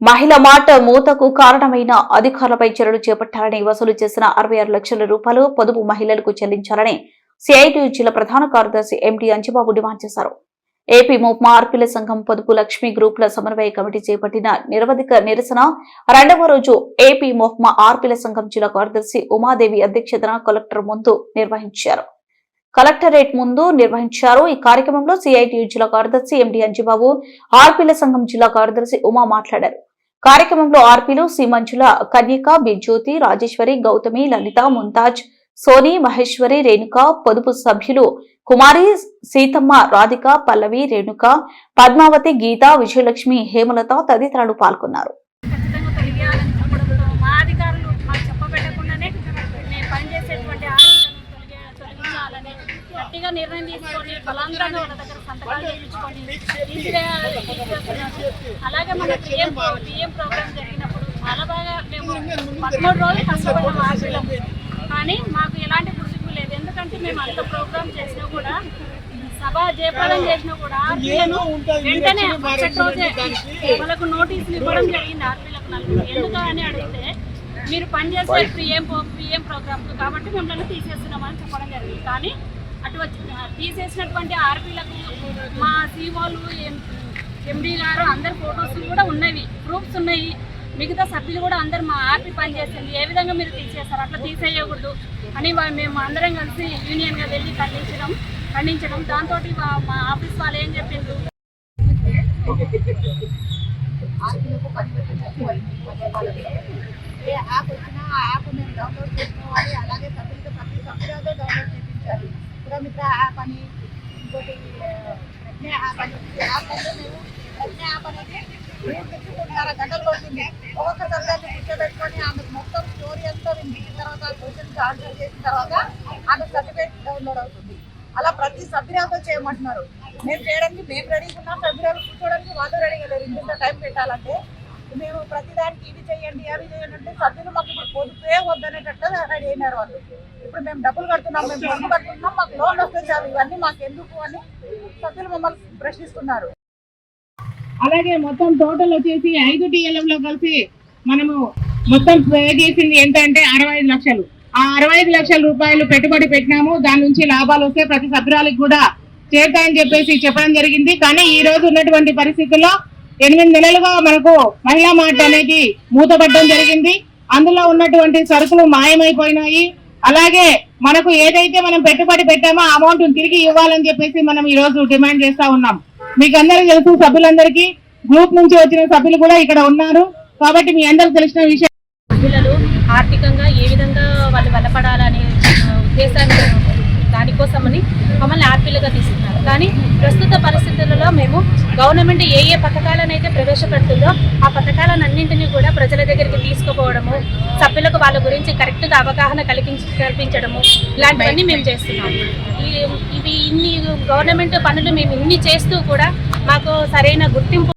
మహిళ మాట మూతకు కారణమైన అధికారులపై చర్యలు చేపట్టాలని వసూలు చేసిన అరవై ఆరు లక్షల రూపాయలు పొదుపు మహిళలకు చెల్లించాలని సిఐటి జిల్లా ప్రధాన కార్యదర్శి ఎండి అంజబాబు డిమాండ్ చేశారు. ఏపీ మార్పిల ఆర్పిల సంఘం పొదుపు లక్ష్మి గ్రూపుల సమన్వయ కమిటీ చేపట్టిన నిరవధిక నిరసన రెండవ రోజు ఏపీ మొహ్మా ఆర్పిల సంఘం జిల్లా కార్యదర్శి ఉమాదేవి అధ్యక్షతన కలెక్టర్ ముందు నిర్వహించారు. కలెక్టరేట్ ముందు నిర్వహించారు. ఈ కార్యక్రమంలో సిఐటియు జిల్లా కార్యదర్శి ఎండి అంజిబాబు ఆర్పిల సంఘం జిల్లా కార్యదర్శి ఉమా మాట్లాడారు. కార్యక్రమంలో ఆర్పీలు సీమంచుల మంజుల కన్యక బిజ్యోతి రాజేశ్వరి గౌతమి లలిత ముంతాజ్ సోని మహేశ్వరి రేణుక పొదుపు సభ్యులు కుమారి సీతమ్మ రాధిక పల్లవి రేణుక పద్మావతి గీత విజయలక్ష్మి హేమలత తదితరులు పాల్గొన్నారు. గట్టిగా నిర్ణయం తీసుకొని బలాంతరంగా వాళ్ళ దగ్గర సంతకాలు చేయించుకొని. అలాగే మన పిఎం పిఎం ప్రోగ్రామ్ జరిగినప్పుడు చాలా బాగా మేము పదమూడు రోజులు కష్టపడ్డాం ఆశలం. కానీ మాకు ఎలాంటి గుర్తింపు లేదు. ఎందుకంటే మేము అంత ప్రోగ్రామ్ చేసినా కూడా సభ జయప్రదం చేసినా కూడా వెంటనే మరుసటి రోజే వాళ్ళకు నోటీసులు ఇవ్వడం జరిగింది ఆర్పీలకు నలుగురు ఎందుకు అని అడిగితే మీరు పనిచేసే పిఎం పిఎం ప్రోగ్రామ్ కాబట్టి మిమ్మల్ని తీసేస్తున్నామని చెప్పడం జరిగింది. కానీ అటు తీసేసినటువంటి ఆర్పీలకు మా సీఓలు ఎండీ గారు అందరి ఫొటోస్ కూడా ఉన్నవి ప్రూఫ్స్ ఉన్నాయి. మిగతా సభ్యులు కూడా అందరు మా ఆర్పీ పనిచేసింది ఏ విధంగా మీరు తీసేస్తారు అట్లా తీసేయకూడదు అని మేము అందరం కలిసి యూనియన్గా వెళ్ళి ఖండించడం ఖండించడం. దాంతో మా ఆఫీస్ వాళ్ళు ఏం చెప్పిండ్రు? ఏ యాప్ వచ్చినా ఆ యాప్ మేము డౌన్లోడ్ చేసుకోవాలి. అలాగే సభ్యులతో పురమిత్ర యాప్ అని ఇంకోటి ప్రజ్ఞ యాప్ అని యాప్లో మేము ప్రజ్ఞ యాప్ అనేది మూడు నుంచి మూడున్నర గంటలు పడుతుంది ఒక్కొక్క సభ్యాన్ని కూర్చోబెట్టుకొని ఆమెకు మొత్తం స్టోరీ అంతా వినిపించిన తర్వాత క్వశ్చన్స్ ఆన్సర్ చేసిన తర్వాత ఆమె సర్టిఫికేట్ డౌన్లోడ్ అవుతుంది అలా ప్రతి సభ్యురాలతో చేయమంటున్నారు మేము చేయడానికి మేము రెడీగా ఉన్నాం సభ్యురాలు కూర్చోడానికి వాళ్ళు రెడీగా లేరు ఇంత టైం పెట్టాలంటే మేము ప్రతిదానికి ఇది చేయండి అవి చేయండి అంటే సభ్యులు మాకు ఇప్పుడు పొదుపే వద్దనేటట్టు రెడీ అయినారు వాళ్ళు. ఇప్పుడు మేము డబ్బులు కడుతున్నాం మేము పొదుపు కడుతున్నాం మాకు లోన్ వస్తే చాలు ఇవన్నీ మాకు ఎందుకు అని సభ్యులు మమ్మల్ని ప్రశ్నిస్తున్నారు. అలాగే మొత్తం టోటల్ వచ్చేసి ఐదు టీఎల్ఎంలో కలిసి మనము మొత్తం పే చేసింది ఎంత అంటే అరవై ఐదు లక్షలు. ఆ అరవై ఐదు లక్షల రూపాయలు పెట్టుబడి పెట్టినాము దాని నుంచి లాభాలు వస్తే ప్రతి సభ్యురాలకు కూడా చేరుతాయని చెప్పేసి చెప్పడం జరిగింది. కానీ ఈ రోజు ఉన్నటువంటి పరిస్థితుల్లో ఎనిమిది నెలలుగా మనకు మహిళా మార్ట్ అనేది మూతపడడం జరిగింది. అందులో ఉన్నటువంటి సరుకులు మాయమైపోయినాయి. అలాగే మనకు ఏదైతే మనం పెట్టుబడి పెట్టామో అమౌంట్ తిరిగి ఇవ్వాలని చెప్పేసి మనం ఈ రోజు డిమాండ్ చేస్తా ఉన్నాం. మీకు అందరూ తెలుసు సభ్యులందరికీ గ్రూప్ నుంచి వచ్చిన సభ్యులు కూడా ఇక్కడ ఉన్నారు. కాబట్టి మీ అందరికి తెలిసిన విషయం మహిళలు ఆర్థికంగా ఏ విధంగా వాళ్ళు బలపడాలనే ఉద్దేశాన్ని దానికోసమని మమ్మల్ని ఆర్పీలుగా తీసుకు ప్రస్తుత పరిస్థితులలో మేము గవర్నమెంట్ ఏ ఏ పథకాలను అయితే ప్రవేశపెడుతుందో ఆ పథకాలను అన్నింటినీ కూడా ప్రజల దగ్గరికి తీసుకుపోవడము సభ్యులకు వాళ్ళ గురించి కరెక్ట్గా అవగాహన కలిగించి కల్పించడము ఇలాంటివన్నీ మేము చేస్తున్నాము. ఈ ఇవి ఇన్ని గవర్నమెంట్ పనులు మేము ఇన్ని చేస్తూ కూడా మాకు సరైన గుర్తింపు